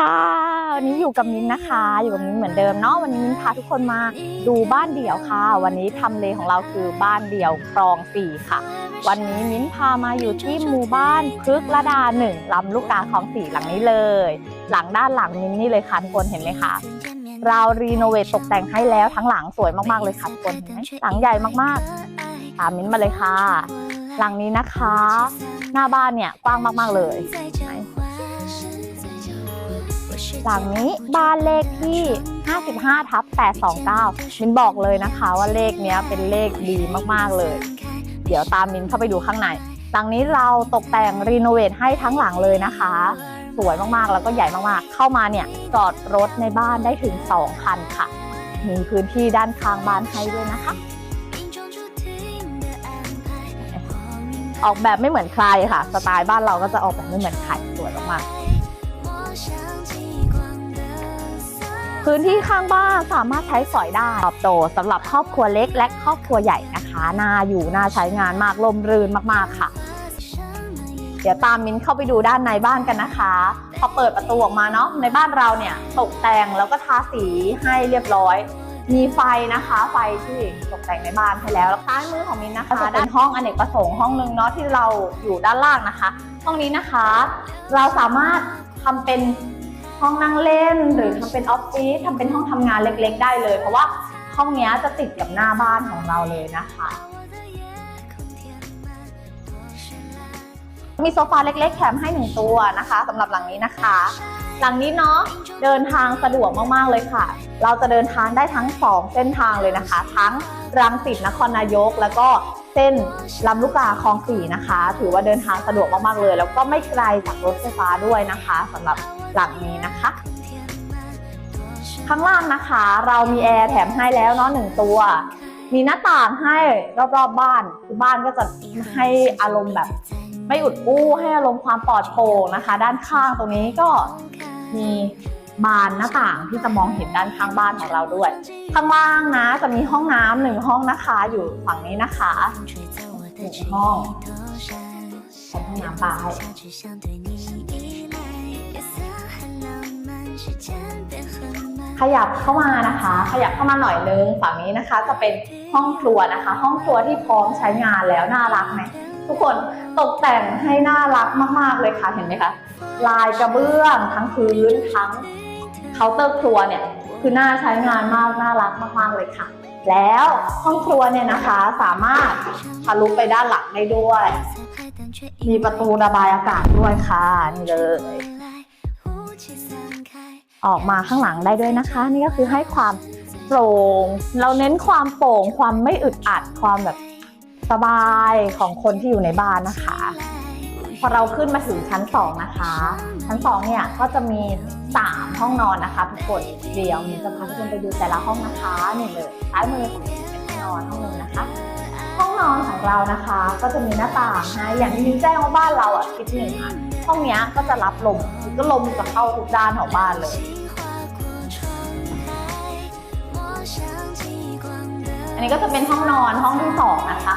ค่ะวันนี้อยู่กับมิ้นนะคะ อยู่กับมิ้นเหมือนเดิมเนาะวันนี้มิ้นพาทุกคนมาดูบ้านเดี่ยวค่ะ วันนี้ทำเลของเราคือบ้านเดี่ยวคลองสี่ค่ะ วันนี้มิ้นพามาอยู่ที่หมู่บ้านพฤกษ์ระดาหนึ่งลำลูกกาคลองสี่หลังนี้เลย หลังด้านหลังมิ้นนี่เลยค่ะทุกคนเห็นไหมคะเรารีโนเวทตกแต่งให้แล้วทั้งหลังสวยมากๆเลยค่ะทุกคนเห็นไหมหลังใหญ่มากๆตามมิ้นมาเลยค่ะ หลังนี้นะคะ หน้าบ้านเนี่ยกว้างมากๆเลย หลังนี้บ้านเลขที่ 55 ทับ 829มินบอกเลยนะคะว่าเลขเนี้ยเป็นเลขดีมากๆเลย เดี๋ยวตามมินเข้าไปดูข้างใน หลังนี้เราตกแต่งรีโนเวทให้ทั้งหลังเลยนะคะ สวยมากๆแล้วก็ใหญ่มากๆ เข้ามาเนี่ยจอดรถในบ้านได้ถึง 2 คันค่ะ มีพื้นที่ด้านข้างบ้านให้ด้วยนะคะออกแบบไม่เหมือนใครค่ะ สไตล์บ้านเราก็จะออกแบบไม่เหมือนใครสวยมากๆ พื้นที่ข้างบ้านสามารถใช้สอยได้ตอบโจทย์สำหรับครอบครัวเล็กและครอบครัวใหญ่นะคะน่าอยู่น่าใช้งานมากลมรื่นมากๆค่ะ เดี๋ยวตามมิ้นเข้าไปดูด้านในบ้านกันนะคะ พอเปิดประตูออกมาเนาะในบ้านเราเนี่ยตกแต่งแล้วก็ทาสีให้เรียบร้อย มีไฟนะคะไฟที่ตกแต่งในบ้านให้แล้วแล้วซ้ายมือของมินนะคะจะเป็นห้องอเนกประสงค์ห้องหนึงเนาะที่เราอยู่ด้านล่างนะคะ ห้องนี้นะคะ เราสามารถทำเป็น ห้องนั่งเล่น หรือทำเป็นออฟฟิศทำเป็นห้องทำงานเล็กๆ ได้เลย เพราะว่าห้องนี้จะติดกับหน้าบ้านของเราเลยนะคะมีโซฟาเล็ก ๆ แถมให้หนึ่งตัวนะคะสำหรับหลังนี้นะคะ หลังนี้เนาะเดินทางสะดวกมากๆเลยค่ะ เราจะเดินทางได้ทั้ง 2 เส้นทางเลยนะคะ ทั้งรังสิตนครนายก แล้วก็ เส้นลำลูกกาคลองสี่นะคะ ถือว่าเดินทางสะดวกมากๆเลย แล้วก็ไม่ไกลจากรถไฟฟ้าด้วยนะคะสำหรับหลังนี้นะคะ ข้างล่างนะคะ เรามีแอร์แถมให้แล้วเนาะหนึ่งตัว มีหน้าต่างให้รอบๆบบ้านคือบ้านก็จะให้อารมณ์แบบ ไม่อุดอู้ให้อารมณ์ความปลอดโปร่งนะคะ ด้านข้างตรงนี้ก็มี บานหน้าต่างที่จะมองเห็นด้านข้างบ้านของเราด้วย ข้างล่างนะจะมีห้องน้ำหนึ่งห้องนะคะอยู่ฝั่งนี้นะคะหนึ่งห้องเป็นห้องน้ำปลาให้ขยับเข้ามานะคะ ขยับเข้ามาหน่อยนึงฝั่งนี้นะคะ จะเป็นห้องครัวนะคะ ห้องครัวที่พร้อมใช้งานแล้วน่ารักไหมทุกคนตกแต่งให้น่ารักมาก ๆ เลยค่ะเห็นไหมคะลายกระเบื้องทั้งพื้นทั้ง เคาน์เตอร์ครัวเนี่ยคือน่าใช้งานมากน่ารักมากๆเลยค่ะ แล้วห้องครัวเนี่ยนะคะสามารถทะลุไปด้านหลังได้ด้วย มีประตูระบายอากาศด้วยค่ะนี่เลย ออกมาข้างหลังได้ด้วยนะคะ นี่ก็คือให้ความโปร่งเราเน้นความโปร่งความไม่อึดอัดความแบบสบายของคนที่อยู่ในบ้านนะคะ พอเราขึ้นมาถึงชั้น 2 นะคะ ชั้น 2 เนี่ยก็จะมี 3 ห้องนอนนะคะทุกคนเดี๋ยวมินจะพาทุกคนไปดูแต่ละห้องนะคะนี่เลยซ้ายมือของเป็นห้องนอนห้องหนึงนะคะ ห้องนอนของเรานะคะ ก็จะมีหน้าต่างให้อย่างที่มินแจ้งว่าบ้านเราอะทิศหนึ่งอะห้องนี้ก็จะรับลมก็ลมจะเข้าทุกด้านของบ้านเลยอันนี้ก็จะเป็นห้องนอนห้องที่สองนะคะ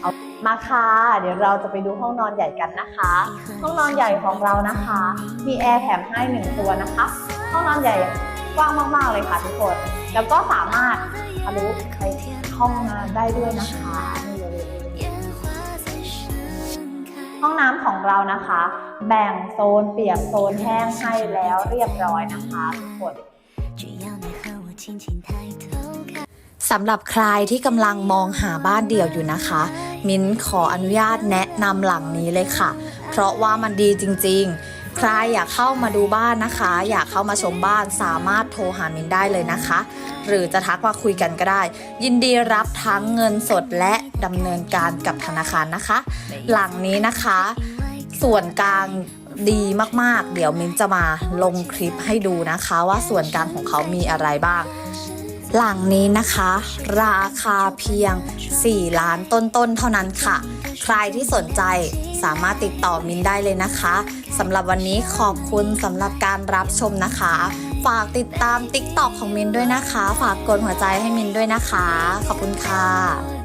เอามาค่ะ เดี๋ยวเราจะไปดูห้องนอนใหญ่กันนะคะ ห้องนอนใหญ่ของเรานะคะ มีแอร์แถมให้หนึ่งตัวนะคะ ห้องนอนใหญ่กว้างมากๆเลยค่ะทุกคน แล้วก็สามารถทะลุไปห้องน้ำได้ด้วยนะคะนี่เลยห้องน้ำของเรานะคะ แบ่งโซนเปียกโซนแห้งให้แล้วเรียบร้อยนะคะทุกคน สำหรับใครที่กำลังมองหาบ้านเดี่ยวอยู่นะคะ มิ้นขออนุญาตแนะนำหลังนี้เลยค่ะ เพราะว่ามันดีจริง ๆ ใครอยากเข้ามาดูบ้านนะคะ อยากเข้ามาชมบ้านสามารถโทรหามิ้นได้เลยนะคะ หรือจะทักมาคุยกันก็ได้ ยินดีรับทั้งเงินสดและดำเนินการกับธนาคารนะคะ หลังนี้นะคะ ส่วนกลางดีมากๆ เดี๋ยวมิ้นจะมาลงคลิปให้ดูนะคะ ว่าส่วนกลางของเขามีอะไรบ้าง หลังนี้นะคะ ราคาเพียง 4 ล้านต้นๆเท่านั้นค่ะ ใครที่สนใจสามารถติดต่อมินได้เลยนะคะสำหรับวันนี้ขอบคุณสำหรับการรับชมนะคะ ฝากติดตาม TikTok ของมินด้วยนะคะ ฝากกดหัวใจให้มินด้วยนะคะ ขอบคุณค่ะ